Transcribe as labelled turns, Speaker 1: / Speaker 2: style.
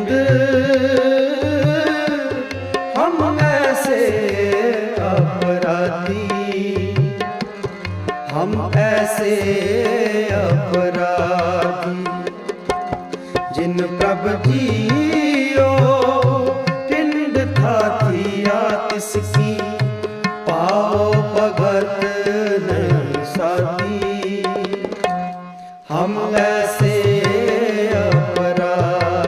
Speaker 1: गोविंद हम ऐसे अपराधी हम ऐसे अपराधी जिन प्रभ जियो पिंड था किया तिसकी पाओ भगत साथी हम ऐसे